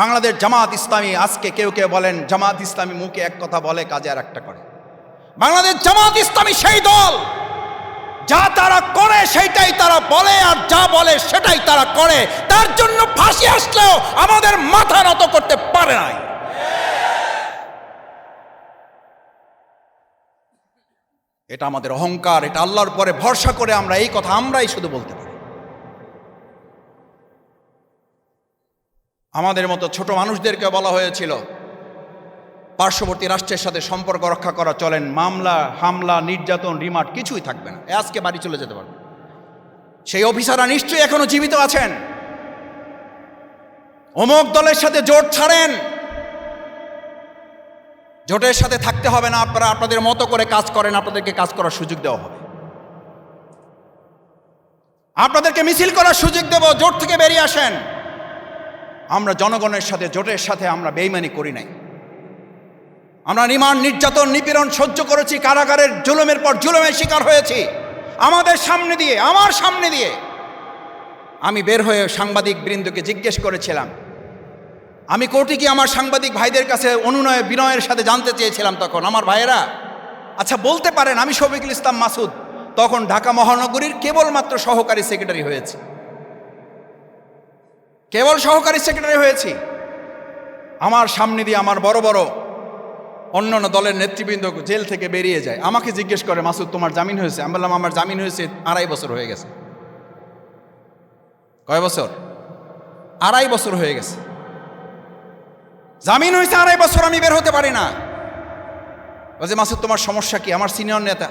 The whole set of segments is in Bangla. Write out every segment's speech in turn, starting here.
বাংলাদেশ জামাত ইসলামী আজকে কেউ কেউ বলেন, জামাত ইসলামী মুখে এক কথা বলে, কাজে আর একটা করে। বাংলাদেশ জামাত ইসলামী সেই দল, যা তারা করে সেটাই তারা বলে, আর যা বলে সেটাই তারা করে। তার জন্য ফাঁসি আসলেও আমাদের মাথা নত করতে পারে নাই। এটা আমাদের অহংকার, এটা আল্লাহর পরে ভরসা করে আমরা এই কথা আমরাই শুধু বলতে পারি। আমাদের মতো ছোট মানুষদেরকে বলা হয়েছিল, পার্শ্ববর্তী রাষ্ট্রের সাথে সম্পর্ক রক্ষা করা চলেন, মামলা, হামলা, নির্যাতন, রিমান্ড কিছুই থাকবে না। আজকে বাড়ি চলে যেতে পারবে। সেই অফিসাররা নিশ্চয়ই এখনও জীবিত আছেন। অমুক দলের সাথে জোট ছাড়েন। জোটের সাথে থাকতে হবে না, আপনারা আপনাদের মতো করে কাজ করেন, আপনাদেরকে কাজ করার সুযোগ দেওয়া হবে। আপনাদেরকে মিছিল করার সুযোগ দেব, জোট থেকে বেরিয়ে আসেন। আমরা জনগণের সাথে, জোটের সাথে আমরা বেইমানি করি নাই। আমরা রিমান্ড নির্যাতন, নিপীড়ন সহ্য করেছি, কারাগারের জুলুমের পর জুলুমের শিকার হয়েছি। আমাদের সামনে দিয়ে, আমার সামনে দিয়ে। আমি বের হয়ে সাংবাদিক বৃন্দকে জিজ্ঞেস করেছিলাম, আমি কোর্টে গিয়ে আমার সাংবাদিক ভাইদের কাছে অনুনয়, বিনয়ের সাথে জানতে চেয়েছিলাম তখন, আমার ভাইয়েরা? আচ্ছা বলতে পারেন, আমি শফিকুল ইসলাম মাসুদ। তখন ঢাকা মহানগরীর কেবলমাত্র সহকারী সেক্রেটারি হয়েছে। কেবল সহকারী সেক্রেটারি হয়েছি। আমার সামনে দিয়ে আমার বড় বড় অন্যান্য দলের নেতৃবৃন্দ জেল থেকে বেরিয়ে যায়। আমাকে জিজ্ঞেস করে, মাসুদ, তোমার জামিন হয়েছে? আমি বললাম, আমার জামিন হয়েছে আড়াই বছর হয়ে গেছে। কয় বছর? আড়াই বছর হয়ে গেছে। জামিন হয়েছে আড়াই বছর, আমি বের হতে পারি না। বলছে, মাসুদ, তোমার সমস্যা কি? আমার সিনিয়র নেতা।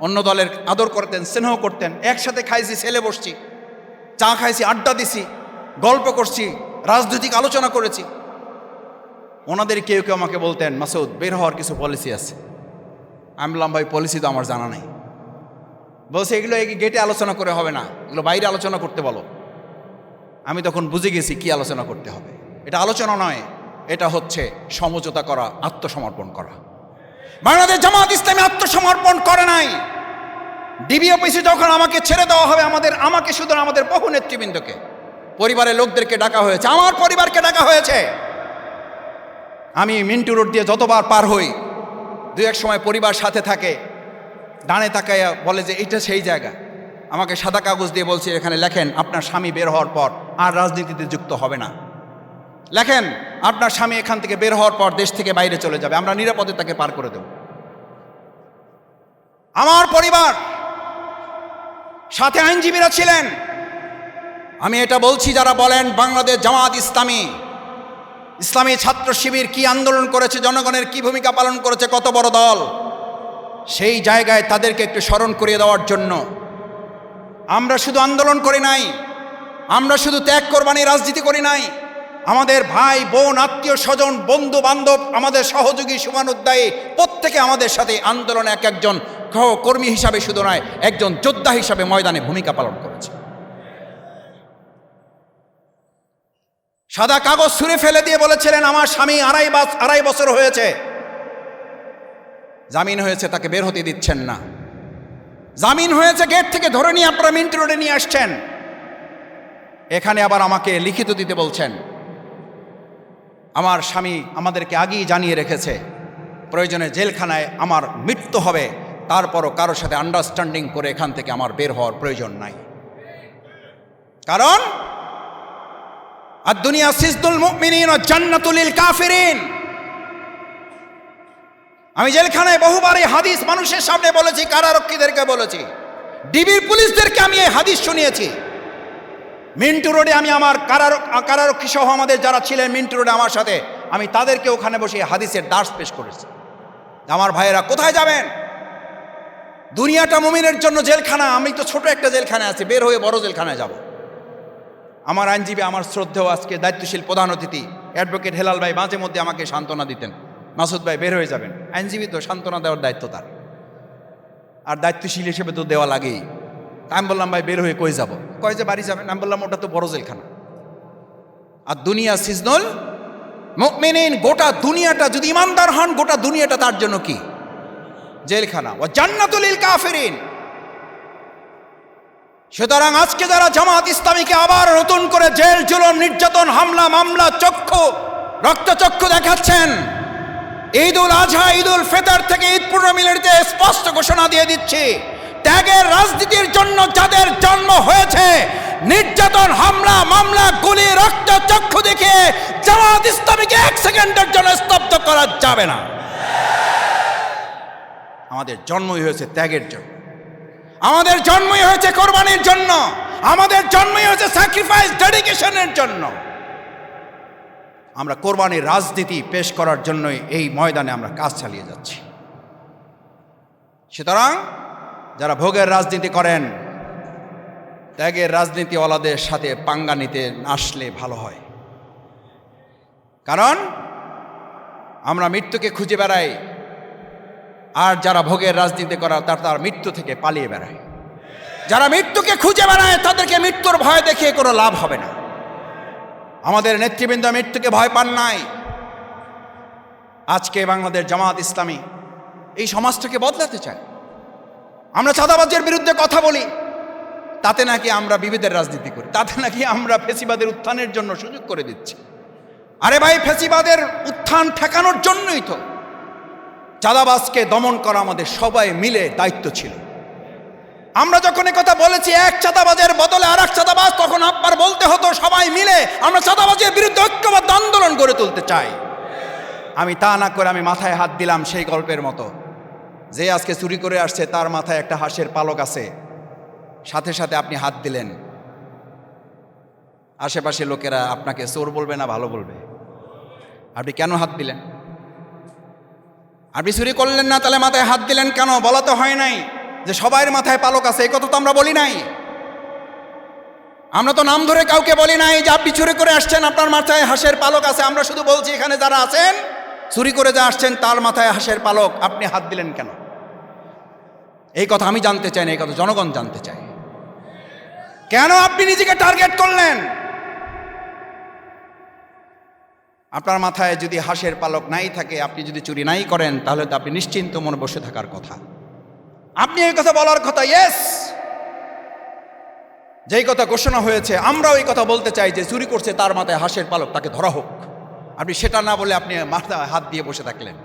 অন্য দলের আদর করতেন, স্নেহ করতেন। একসাথে খাইছি, ছেলে বসছি। চা খাইছি, আড্ডা দিছি। গল্প করছি, রাজনৈতিক আলোচনা করেছি। ওনাদের কেউ কেউ আমাকে বলতেন, মাসুদ, বের হওয়ার কিছু পলিসি আছে। আমি বললাম, ভাই পলিসি তো আমার জানা নেই। বলছে, এগুলো এই গেটে আলোচনা করে হবে না, এগুলো বাইরে আলোচনা করতে বলো। আমি তখন বুঝে গেছি কি আলোচনা করতে হবে। এটা আলোচনা নয়, এটা হচ্ছে সমঝোতা করা, আত্মসমর্পণ করা। বাংলাদেশ জামাত ইসলামী আত্মসমর্পণ করে নাই। ডিবি অফিসে যখন আমাকে ছেড়ে দেওয়া হবে, আমাদের, আমাকে শুধু আমাদের বহু নেতৃবৃন্দকে। পরিবারের লোকদেরকে ডাকা হয়েছে। আমার পরিবারকে ডাকা হয়েছে। আমি মিন্টু রোড দিয়ে যতবার পার হই, দু এক সময় পরিবার সাথে থাকে, ডানে তাকাইয়া বলে যে এটা সেই জায়গা। আমাকে সাদা কাগজ দিয়ে বলছে, এখানে লেখেন, আপনার স্বামী বের হওয়ার পর আর রাজনীতিতে যুক্ত হবে না। লেখেন, আপনার স্বামী এখান থেকে বের হওয়ার পর দেশ থেকে বাইরে চলে যাবে। আমরা নিরাপদে তাকে পার করে দেব। আমার পরিবার, সাথে আইনজীবীরা ছিলেন। আমি এটা বলছি যারা বলেন বাংলাদেশ জামাত ইসলামী। ইসলামী ছাত্র শিবির কি আন্দোলন করেছে, জনগণের কি ভূমিকা পালন করেছে, কত বড় দল? সেই জায়গায় তাদেরকে একটু স্মরণ করিয়ে দেওয়ার জন্য। আমরা শুধু আন্দোলন করি নাই, আমরা শুধু ত্যাগ কোরবানি, রাজনীতি করি নাই। আমাদের ভাই, বোন, আত্মীয় স্বজন, বন্ধু, বান্ধব, আমাদের সহযোগী সুমান সুমানুদ্দায়ী, প্রত্যেকে আমাদের সাথে আন্দোলনে এক একজন কর্মী হিসাবে শুধু নয়, একজন যোদ্ধা হিসাবে ময়দানে ভূমিকা পালন করেছে। সাদা কাগজ ছুঁড়ে ফেলে দিয়ে বলেছিলেন, আমার স্বামী আড়াই বাস, আড়াই বছর হয়েছে। জামিন হয়েছে, তাকে বের হতে দিচ্ছেন না। জামিন হয়েছে, গেট থেকে ধরে নিয়ে আপনারা মিন্টু রোডে নিয়ে আসছেন। এখানে আবার আমাকে লিখিত দিতে বলছেন। আমার স্বামী আমাদেরকে আগেই জানিয়ে রেখেছে, প্রয়োজনে জেলখানায় আমার মৃত্যু হবে, তারপরও কারোর সাথে আন্ডারস্ট্যান্ডিং করে এখান থেকে আমার বের হওয়ার প্রয়োজন নাই। কারণ আর দুনিয়া সিজদুল মুমিনিন ও জান্নাতুলিল কাফিরিন। আমি জেলখানায় বহুবার এই হাদিস মানুষের সামনে বলেছি, কারারক্ষীদেরকে বলেছি। ডিবির পুলিশদেরকে আমি এই হাদিস শুনিয়েছি। মিন্টু রোডে আমি আমার কারার কারারক্ষী সহ আমাদের যারা ছিলেন মিন্টু রোডে আমার সাথে, আমি তাদেরকে ওখানে বসে হাদিসের দাস পেশ করেছি। আমার ভাইয়েরা কোথায় যাবেন? দুনিয়াটা মুমিনের জন্য জেলখানা, আমি তো ছোট একটা জেলখানায় আছি, বের হয়ে বড় জেলখানায় যাব। আমার আইনজীবী, আমার শ্রদ্ধেয় আজকে দায়িত্বশীল প্রধান অতিথি অ্যাডভোকেট হেলাল ভাই মাঝে মধ্যে আমাকে সান্ত্বনা দিতেন। মাসুদ ভাই, বের হয়ে যাবেন। আইনজীবী তো সান্ত্বনা দেওয়ার দায়িত্ব তার। আর দায়িত্বশীল হিসেবে তো দেওয়া লাগেই। আমি বললাম, ভাই, বের হয়ে কই যাব? কয় যে, বাড়ি যাবেন? আমি বললাম, ওটা তো বড় জেলখানা। আর দুনিয়া সিজনুল মুমিনিন, গোটা দুনিয়াটা, যদি ইমানদার হন, গোটা দুনিয়াটা তার জন্য কি? জেলখানা। ও জান্নাতুলিল কাফিরিন। সুতরাং আজকে যারা জামাত ইসলামীকে আবার নতুন করে জেল, জুলুম, নির্যাতন, হামলা, মামলা, চক্ষু, রক্তচক্ষু দেখাচ্ছেন। ঈদ উল আজহা ঈদ উল ফেতর থেকে ঈদ পূর্ণমিলনীতে স্পষ্ট ঘোষণা দিয়ে দিচ্ছি। ত্যাগের রাজনীতির জন্য যাদের জন্ম হয়েছে, নির্যাতন, হামলা, মামলা, গুলি রক্ত চক্ষু দেখে জামাত ইসলামীকে এক সেকেন্ডের জন্য স্তব্ধ করা যাবে না। আমাদের জন্মই হয়েছে ত্যাগের জন্য। আমাদের জন্মই হয়েছে কোরবানির জন্য। আমাদের জন্মই হয়েছে স্যাক্রিফাইস ডেডিকেশনের জন্য। আমরা কোরবানির রাজনীতি পেশ করার জন্যই এই ময়দানে আমরা কাজ চালিয়ে যাচ্ছি। সুতরাং যারা ভোগের রাজনীতি করেন, ত্যাগের রাজনীতিওয়ালাদের সাথে পাঙ্গা নিতে আসলে ভালো হয়। কারণ আমরা মৃত্যুকে খুঁজে বেড়াই আর যারা ভোগের রাজনীতি করা তার তার মৃত্যু থেকে পালিয়ে বেড়ায়। যারা মৃত্যুকে খুঁজে বেড়ায়, তাদেরকে মৃত্যুর ভয় দেখিয়ে কোনো লাভ হবে না। আমাদের নেতৃবৃন্দ মৃত্যুকে ভয় পান নাই। আজকে বাংলাদেশ জামাত ইসলামী এই সমাজটাকে বদলাতে চায়। আমরা চাঁদাবাজের বিরুদ্ধে কথা বলি, তাতে নাকি আমরা বিভেদের রাজনীতি করি, তাতে নাকি আমরা ফেসিবাদের উত্থানের জন্য সুযোগ করে দিচ্ছি। আরে ভাই, ফেসিবাদের উত্থান ঠেকানোর জন্যই তো চাঁদাবাজকে দমন করা আমাদের সবাই মিলে দায়িত্ব ছিল। আমরা যখন কথা বলেছি, এক চাঁদাবাজের বদলে আর এক চাঁদাবাজ, তখন আপনার বলতে হতো সবাই মিলে আমরা চাঁদাবাজের বিরুদ্ধে ঐক্যবদ্ধ আন্দোলন গড়ে তুলতে চাই। আমি তা না করে আমি মাথায় হাত দিলাম সেই গল্পের মতো। যে আজকে চুরি করে আসছে, তার মাথায় একটা হাঁসের পালক আছে। সাথে সাথে আপনি হাত দিলেন। আশেপাশে লোকেরা আপনাকে চোর বলবে না ভালো বলবে? আপনি কেন হাত দিলেন? আপনি চুরি করলেন না, তাহলে মাথায় হাত দিলেন কেন? বলা তো হয় নাই যে সবাইয়ের মাথায় পালক আছে এই কথা তো আমরা বলি নাই। আমরা তো নাম ধরে কাউকে বলি নাই যে আপনি চুরি করে আসছেন, আপনার মাথায় হাঁসের পালক আছে, আমরা শুধু বলছি এখানে যারা আছেন, চুরি করে যা আসছেন, তার মাথায় হাঁসের পালক, আপনি হাত দিলেন কেন? এই কথা আমি জানতে চাই না, এই কথা জনগণ জানতে চায়। কেন আপনি নিজেকে টার্গেট করলেন? আপনার মাথায় যদি হাঁসের পালক নাই থাকে, আপনি যদি চুরি নাই করেন, তাহলে তো আপনি নিশ্চিন্ত মনে বসে থাকার কথা। আপনি এই কথা বলার কথা ইয়েস যেই কথা ঘোষণা হয়েছে, আমরাও এই কথা বলতে চাই যে চুরি করছে তার মাথায় হাঁসের পালক, তাকে ধরা হোক। আপনি সেটা না বলে আপনি মাথায় হাত দিয়ে বসে থাকলেন।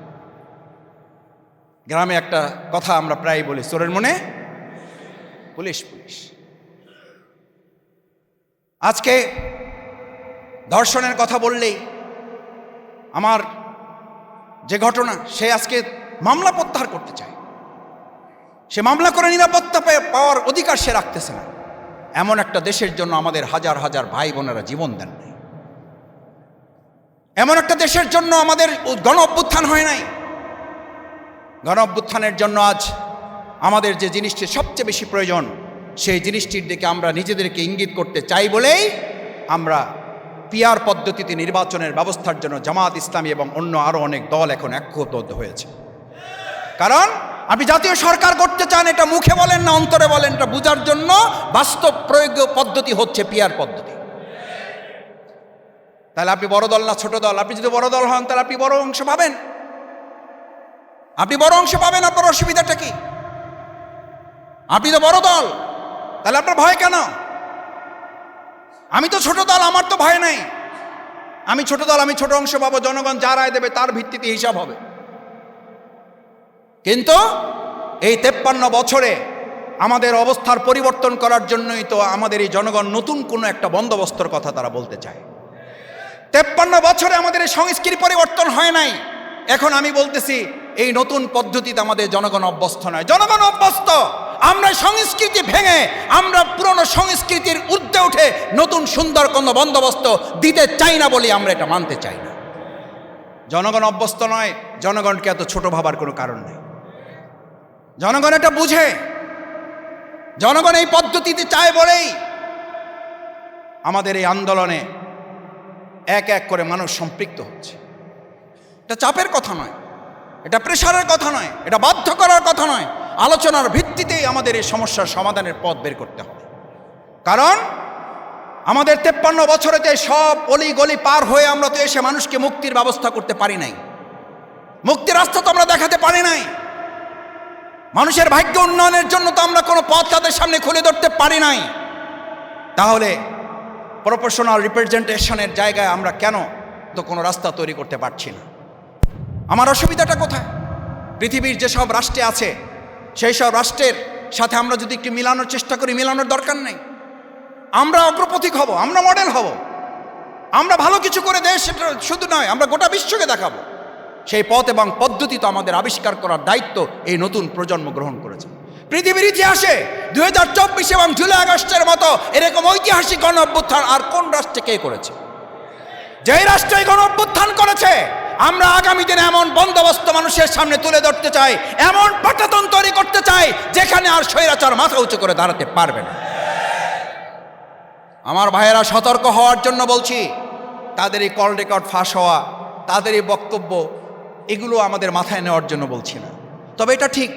গ্রামে একটা কথা আমরা প্রায় বলি, চোরের মনে পুলিশ পুলিশ। আজকে ধর্ষণের কথা বললেই আমার যে ঘটনা, সে আজকে মামলা প্রত্যাহার করতে চায়। সে মামলা করে নিরাপত্তা পে- পাওয়ার অধিকার সে রাখতেছে না। এমন একটা দেশের জন্য আমাদের হাজার হাজার ভাই বোনেরা জীবন দেন নাই। এমন একটা দেশের জন্য আমাদের গণ অভ্যুত্থান হয় নাই। গণ অভ্যুত্থানের জন্য আজ আমাদের যে জিনিসটি সবচেয়ে বেশি প্রয়োজন, সেই জিনিসটির দিকে আমরা নিজেদেরকে ইঙ্গিত করতে চাই বলেই আমরা পিয়ার পদ্ধতিতে নির্বাচনের ব্যবস্থার জন্য জামাত ইসলামী এবং অন্য আরও অনেক দল এখন ঐক্যবদ্ধ হয়েছে। কারণ আপনি জাতীয় সরকার করতে চান, এটা মুখে বলেন না, অন্তরে বলেন, এটা বোঝার জন্য বাস্তব প্রয়োগ পদ্ধতি হচ্ছে পিয়ার পদ্ধতি। তাহলে আপনি বড় দল না ছোট দল? আপনি যদি বড় দল হন, তাহলে আপনি বড় অংশ পাবেন। আপনি বড় অংশ পাবেন, আপনার অসুবিধাটা কি? আপনি তো বড় দল, তাহলে আপনার ভয় কেন? আমি তো ছোট দল, আমার তো ভয় নাই। আমি ছোট দল, আমি ছোট অংশ পাবো, জনগণ যা রায় দেবে তার ভিত্তিতে হিসাব হবে। কিন্তু এই তেপ্পান্ন বছরে আমাদের অবস্থার পরিবর্তন করার জন্যই তো আমাদের এই জনগণ নতুন কোনো একটা বন্দোবস্তর কথা তারা বলতে চায়। তেপ্পান্ন বছরে আমাদের এই সংস্কৃতি পরিবর্তন হয় নাই। এখন আমি বলতেছি, এই নতুন পদ্ধতিতে আমাদের জনগণ অভ্যস্ত নয়। জনগণ অভ্যস্ত! আমরা সংস্কৃতি ভেঙে, আমরা পুরনো সংস্কৃতির ঊর্ধ্বে উঠে নতুন সুন্দর কোনো বন্দোবস্ত দিতে চাই না বলে আমরা এটা মানতে চাই না। জনগণ অভ্যস্ত নয়, জনগণকে এত ছোট ভাবার কোনো কারণ নেই। জনগণ এটা বুঝে। জনগণ এই পদ্ধতিতে চায় বলেই আমাদের এই আন্দোলনে এক এক করে মানুষ সম্পৃক্ত হচ্ছে। এটা চাপের কথা নয়, এটা প্রেশারের কথা নয়, এটা বাধ্য করার কথা নয়। আলোচনার ভিত্তিতেই আমাদের এই সমস্যার সমাধানের পথ বের করতে হবে। কারণ আমাদের তেপ্পান্ন বছরেতে সব অলি গলি পার হয়ে আমরা তো এসে মানুষকে মুক্তির ব্যবস্থা করতে পারি নাই। মুক্তির রাস্তা তো আমরা দেখাতে পারি নাই। মানুষের ভাগ্য উন্নয়নের জন্য তো আমরা কোনো পথ তাদের সামনে খুলে ধরতে পারি নাই। তাহলে প্রফেশনাল রিপ্রেজেন্টেশনের জায়গায় আমরা কেন তো কোনো রাস্তা তৈরি করতে পারছি না? আমার অসুবিধাটা কোথায়? পৃথিবীর যেসব রাষ্ট্রে আছে সেই সব রাষ্ট্রের সাথে আমরা যদি একটু মিলানোর চেষ্টা করি, মিলানোর দরকার নেই। আমরা অগ্রপথিক হব, আমরা মডেল হব। আমরা ভালো কিছু করে দেশ, সেটা শুধু নয়, আমরা গোটা বিশ্বকে দেখাবো। সেই পথ এবং পদ্ধতি তো আমাদের আবিষ্কার করার দায়িত্ব এই নতুন প্রজন্ম গ্রহণ করেছে। পৃথিবীর ইতিহাসে দু হাজার চব্বিশ এবং জুলাই আগস্টের মতো এরকম ঐতিহাসিক গণ অভ্যুত্থান আর কোন রাষ্ট্রে কে করেছে? যেই রাষ্ট্র গণ অভ্যুত্থান করেছে আমরা আগামী দিনে এমন বন্দোবস্ত মানুষের সামনে তুলে ধরতে চাই, এমন পাটাতন তৈরি করতে চাই, যেখানে আর স্বৈরাচার মাথা উঁচু করে দাঁড়াতে পারবে না। আমার ভাইয়েরা সতর্ক হওয়ার জন্য বলছি, তাদের এই কল রেকর্ড ফাঁস হওয়া, তাদের এই বক্তব্য, এগুলো আমাদের মাথায় নেওয়ার জন্য বলছি না। তবে এটা ঠিক,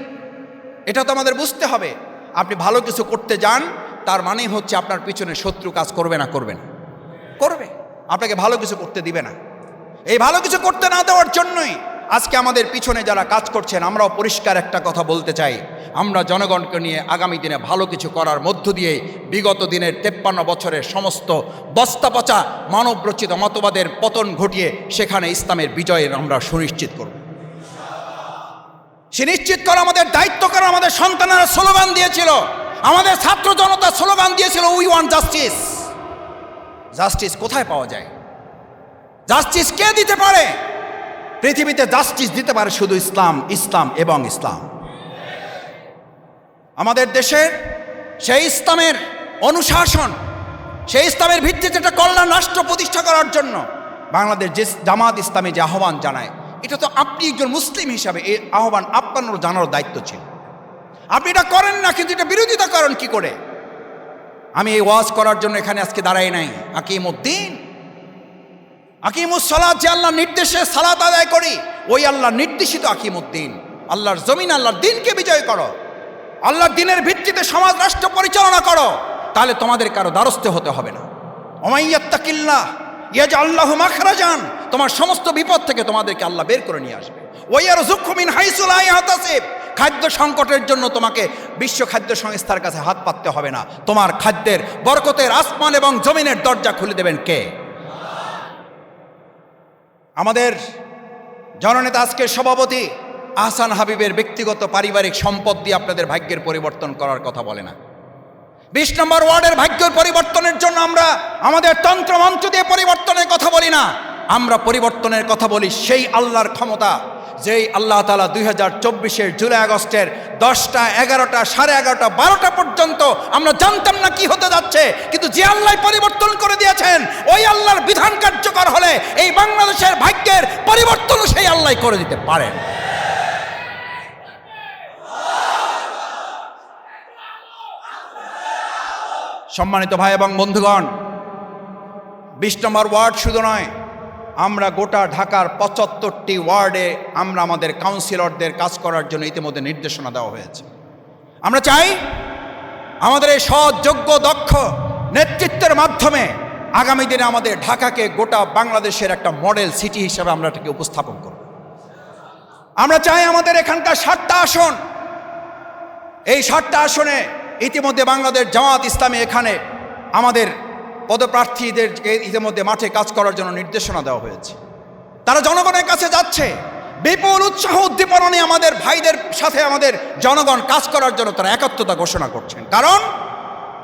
এটা তো আমাদের বুঝতে হবে। আপনি ভালো কিছু করতে যান, তার মানেই হচ্ছে আপনার পিছনে শত্রু কাজ করবে না করবে না। করবে। আপনাকে ভালো কিছু করতে দিবে না। এই ভালো কিছু করতে না দেওয়ার জন্যই আজকে আমাদের পিছনে যারা কাজ করছেন, আমরাও পরিষ্কার একটা কথা বলতে চাই। আমরা জনগণকে নিয়ে আগামী দিনে ভালো কিছু করার মধ্য দিয়ে বিগত দিনের তেপ্পান্ন বছরের সমস্ত বস্তা পচা মানবরচিত মতবাদের পতন ঘটিয়ে সেখানে ইসলামের বিজয়ের আমরা সুনিশ্চিত করব। সুনিশ্চিত করা আমাদের দায়িত্ব করা আমাদের সন্তানেরা স্লোগান দিয়েছিল। আমাদের ছাত্র জনতা স্লোগান দিয়েছিল উই ওয়ান্ট জাস্টিস জাস্টিস কোথায় পাওয়া যায়? জাস্টিস কে দিতে পারে? পৃথিবীতে জাস্টিস দিতে পারে শুধু ইসলাম ইসলাম এবং ইসলাম। আমাদের দেশের সেই ইসলামের অনুশাসন, সেই ইসলামের ভিত্তিতে একটা কল্যাণ রাষ্ট্র প্রতিষ্ঠা করার জন্য বাংলাদেশ যে জামাত ইসলামী যে আহ্বান জানায়, এটা তো আপনি একজন মুসলিম হিসাবে এই আহ্বান আপনারও জানার দায়িত্ব ছিল। আপনি এটা করেন না, কিন্তু এটা বিরোধিতা করেন কি করে? আমি এই ওয়াজ করার জন্য এখানে আজকে দাঁড়াই নাই। আকিম উদ্দিন আকিমুস সালাদ যে আল্লাহ নির্দেশে সালাত আদায় করি, ওই আল্লাহর নির্দেশিত আকিম উদ্দিন আল্লাহর জমিন, আল্লাহর দিনকে বিজয় করো। আল্লাহর দিনের ভিত্তিতে সমাজ, রাষ্ট্র পরিচালনা করো। তাহলে তোমাদের কারও দ্বারস্থ হতে হবে না। ওমাইয়াত্তাকিল্লা ইয়াজ আল্লাহ মাখরাজান। তোমার সমস্ত বিপদ থেকে তোমাদেরকে আল্লাহ বের করে নিয়ে আসবে। ওয়াইয়ার জুক্ষমিন হাইসুল আই হাতাসিব খাদ্য সংকটের জন্য তোমাকে বিশ্ব খাদ্য সংস্থার কাছে হাত পাততে হবে না। তোমার খাদ্যের বরকতের আসমান এবং জমিনের দরজা খুলে দেবেন কে? আমাদের জননেতা আজকের সভাপতি আহসান হাবিবের ব্যক্তিগত পারিবারিক সম্পদ দিয়ে আপনাদের ভাগ্যের পরিবর্তন করার কথা বলে না। বিশ নম্বর ওয়ার্ডের ভাগ্যের পরিবর্তনের জন্য আমরা আমাদের তন্ত্র মন্ত্র দিয়ে পরিবর্তনের কথা বলি না। আমরা পরিবর্তনের কথা বলি সেই আল্লাহর ক্ষমতা যেই আল্লাহ তালা দুই হাজার চব্বিশের জুলাই আগস্টের দশটা, এগারোটা, সাড়ে এগারোটা, বারোটা পর্যন্ত আমরা জানতাম না কি হতে যাচ্ছে, কিন্তু যে আল্লাহ পরিবর্তন করে দিয়েছেন, ওই আল্লাহর বিধান কার্যকর হলে এই বাংলাদেশের ভাগ্যের পরিবর্তনও সেই আল্লাহ করে দিতে পারেন সম্মানিত ভাই এবং বন্ধুগণ, বিশ নম্বর ওয়ার্ড শুধু নয় আমরা গোটা ঢাকার পঁচাত্তরটি ওয়ার্ডে আমরা আমাদের কাউন্সিলরদের কাজ করার জন্য ইতিমধ্যে নির্দেশনা দেওয়া হয়েছে। আমরা চাই আমাদের এই সৎ, যোগ্য, দক্ষ নেতৃত্বের মাধ্যমে আগামী দিনে আমাদের ঢাকাকে গোটা বাংলাদেশের একটা মডেল সিটি হিসেবে আমরা এটাকে উপস্থাপন করব। আমরা চাই আমাদের এখানকার ষাটটা আসন, এই ষাটটা আসনে ইতিমধ্যে বাংলাদেশ জামাত ইসলামী এখানে আমাদের পদপ্রার্থীদের ইতিমধ্যে মাঠে কাজ করার জন্য নির্দেশনা দেওয়া হয়েছে। তারা জনগণের কাছে যাচ্ছে। বিপুল উৎসাহ উদ্দীপনা আমাদের ভাইদের সাথে আমাদের জনগণ কাজ করার জন্য তারা একাত্মতা ঘোষণা করছেন। কারণ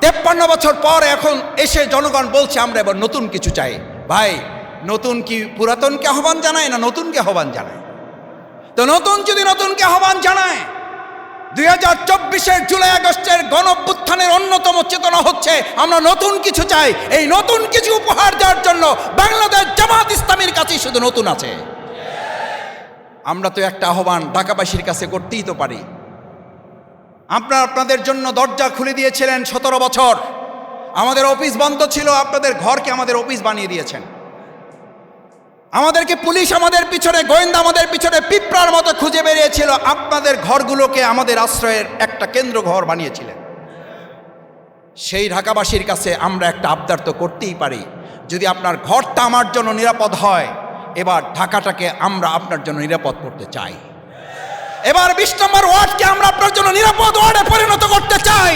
তেপ্পান্ন বছর পর এখন এসে জনগণ বলছে, আমরা এবার নতুন কিছু চাই। ভাই, নতুন কি পুরাতনকে আহ্বান জানায় না নতুনকে আহ্বান জানায়? তো নতুন যদি নতুনকে আহ্বান জানায় দুই হাজার চব্বিশের জুলাই আগস্টের গণভ্যুত্থানের অন্যতম চেতনা হচ্ছে, আমরা নতুন কিছু চাই। এই নতুন কিছু উপহার দেওয়ার জন্য বাংলাদেশ জামাত ইসলামীর কাছেই শুধু নতুন আছে। আমরা তো একটা আহ্বান ঢাকাবাসীর কাছে করতেই তো পারি। আপনারা আপনাদের জন্য দরজা খুলে দিয়েছিলেন সতেরো বছর। আমাদের অফিস বন্ধ ছিল, আপনাদের ঘরকে আমাদের অফিস বানিয়ে দিয়েছেন। আমাদেরকে পুলিশ আমাদের পিছনে, গোয়েন্দা আমাদের পিছনে পিঁপড়ার মতো খুঁজে বেরিয়েছিল। আপনাদের ঘরগুলোকে আমাদের আশ্রয়ের একটা কেন্দ্র ঘর বানিয়েছিলেন। সেই ঢাকাবাসীর কাছে আমরা একটা আবদার তো করতেই পারি। যদি আপনার ঘরটা আমার জন্য নিরাপদ হয়, এবার ঢাকাটাকে আমরা আপনার জন্য নিরাপদ করতে চাই। এবার বিশ নম্বর ওয়ার্ডকে আমরা আপনার জন্য নিরাপদ ওয়ার্ডে পরিণত করতে চাই।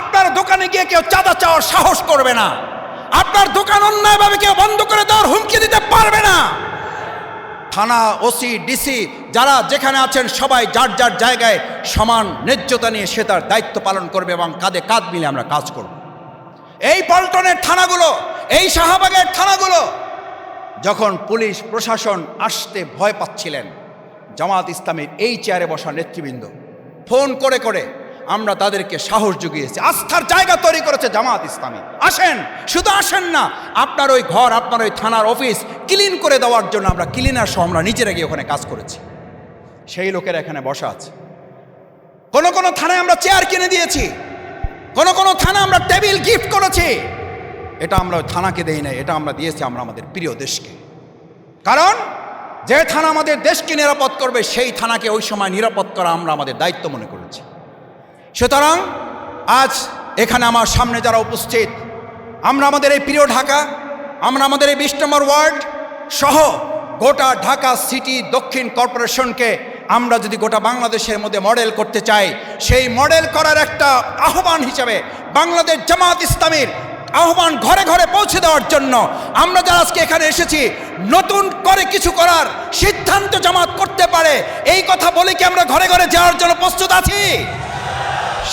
আপনার দোকানে গিয়ে কেউ চাঁদা চাওয়ার সাহস করবে না। আপনার দোকান অন্যায়ভাবে কেউ বন্ধ করে দেওয়ার হুমকি দিতে পারবে না। থানা ওসি ডিসি যারা যেখানে আছেন সবাই যার যার জায়গায় সমান ন্যায্যতা নিয়ে সে তার দায়িত্ব পালন করবে এবং কাঁধে কাঁধ মিলে আমরা কাজ করব। এই পল্টনের থানাগুলো, এই শাহবাগের থানাগুলো, যখন পুলিশ, প্রশাসন আসতে ভয় পাচ্ছিলেন, জামাত ইসলামের এই চেয়ারে বসা নেতৃবৃন্দ, ফোন করে করে আমরা তাদেরকে সাহস জুগিয়েছি, আস্থার জায়গা তৈরি করেছে জামাত ইসলামী। আসেন, শুধু আসেন না, আপনার ওই ঘর, আপনার ওই থানার অফিস ক্লিন করে দেওয়ার জন্য আমরা ক্লিনার সহ আমরা নিজেরা গিয়ে ওখানে কাজ করেছি। সেই লোকেরা এখানে বসা আছে। কোনো কোনো থানায় আমরা চেয়ার কিনে দিয়েছি। কোনো কোনো থানা আমরা টেবিল গিফট করেছি। এটা আমরা ওই থানাকে দেই নাই, এটা আমরা দিয়েছি আমরা আমাদের প্রিয় দেশকে। কারণ, যে থানা আমাদের দেশকে নিরাপদ করবে, সেই থানাকে ওই সময় নিরাপদ করা আমরা আমাদের দায়িত্ব মনে করেছি। সুতরাং আজ এখানে আমার সামনে যারা উপস্থিত, আমরা আমাদের এই প্রিয় ঢাকা, আমরা আমাদের এই বিশ নম্বর ওয়ার্ড সহ গোটা ঢাকা সিটি দক্ষিণ কর্পোরেশনকে আমরা যদি গোটা বাংলাদেশের মধ্যে মডেল করতে চাই, সেই মডেল করার একটা আহ্বান হিসেবে বাংলাদেশ জামাত ইসলামীর আহ্বান ঘরে ঘরে পৌঁছে দেওয়ার জন্য আমরা যারা আজকে এখানে এসেছি, নতুন করে কিছু করার সিদ্ধান্ত জামাত করতে পারে, এই কথা বলে কি আমরা ঘরে ঘরে যাওয়ার জন্য প্রস্তুত আছি?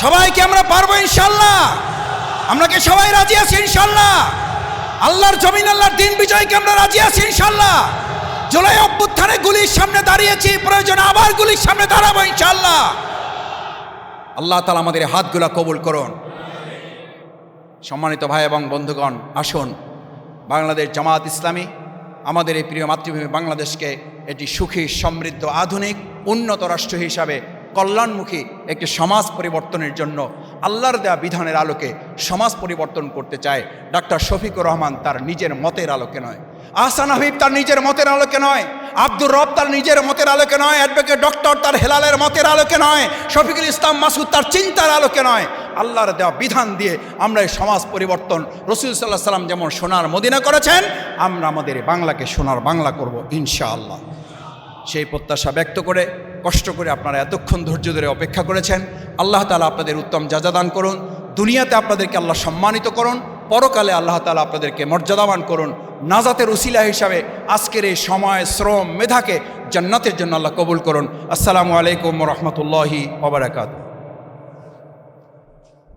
সবাইকে আমরা পারব ইনশাল্লাহ আমরা কি সবাই রাজি আছি ইনশাল্লাহ আল্লাহর জমিন, আল্লাহর দিন বিজয়কে আমরা রাজি আছি ইনশাল্লাহ জুলাই অভ্যুত্থানে গুলির সামনে দাঁড়িয়েছি, প্রয়োজনে আবার গুলির সামনে দাঁড়াবো ইনশাল্লাহ আল্লাহ তালা আমাদের হাতগুলা কবুল করুন। সম্মানিত ভাই এবং বন্ধুগণ, আসুন। বাংলাদেশ জামাত ইসলামী, আমাদের এই প্রিয় মাতৃভূমি বাংলাদেশকে এটি সুখী, সমৃদ্ধ, আধুনিক, উন্নত রাষ্ট্র হিসাবে কল্যাণমুখী একটি সমাজ পরিবর্তনের জন্য আল্লাহর দেয়া বিধানের আলোকে সমাজ পরিবর্তন করতে চায়। ডাক্তার শফিকুর রহমান তার নিজের মতের আলোকে নয়। আহসান হাবিব তার নিজের মতের আলোকে নয়। আব্দুর রব তার নিজের মতের আলোকে নয়। অ্যাডভোকেট ডক্টর তার হেলালের মতের আলোকে নয়। শফিকুল ইসলাম মাসুদ তার চিন্তার আলোকে নয়। আল্লাহর দেওয়া বিধান দিয়ে আমরা এই সমাজ পরিবর্তন রসুল সাল্লাহ সাল্লাম যেমন সোনার মদিনা করেছেন, আমরা আমাদের বাংলাকে সোনার বাংলা করব ইনশাআল্লাহ। সেই প্রত্যাশা ব্যক্ত করে, কষ্ট করে আপনারা এতক্ষণ ধৈর্য ধরে অপেক্ষা করেছেন। আল্লাহ তালা আপনাদের উত্তম যাজাদান করুন। দুনিয়াতে আপনাদেরকে আল্লাহ সম্মানিত করুন। পরকালে আল্লাহ তালা আপনাদেরকে মর্যাদাবান করুন। নাজাতের উসিলা হিসাবে আজকের এই সময়, শ্রম, মেধাকে জান্নাতের জন্য আল্লাহ কবুল করুন। আসসালামু আলাইকুম রহমতুল্লাহি ওবরাকাত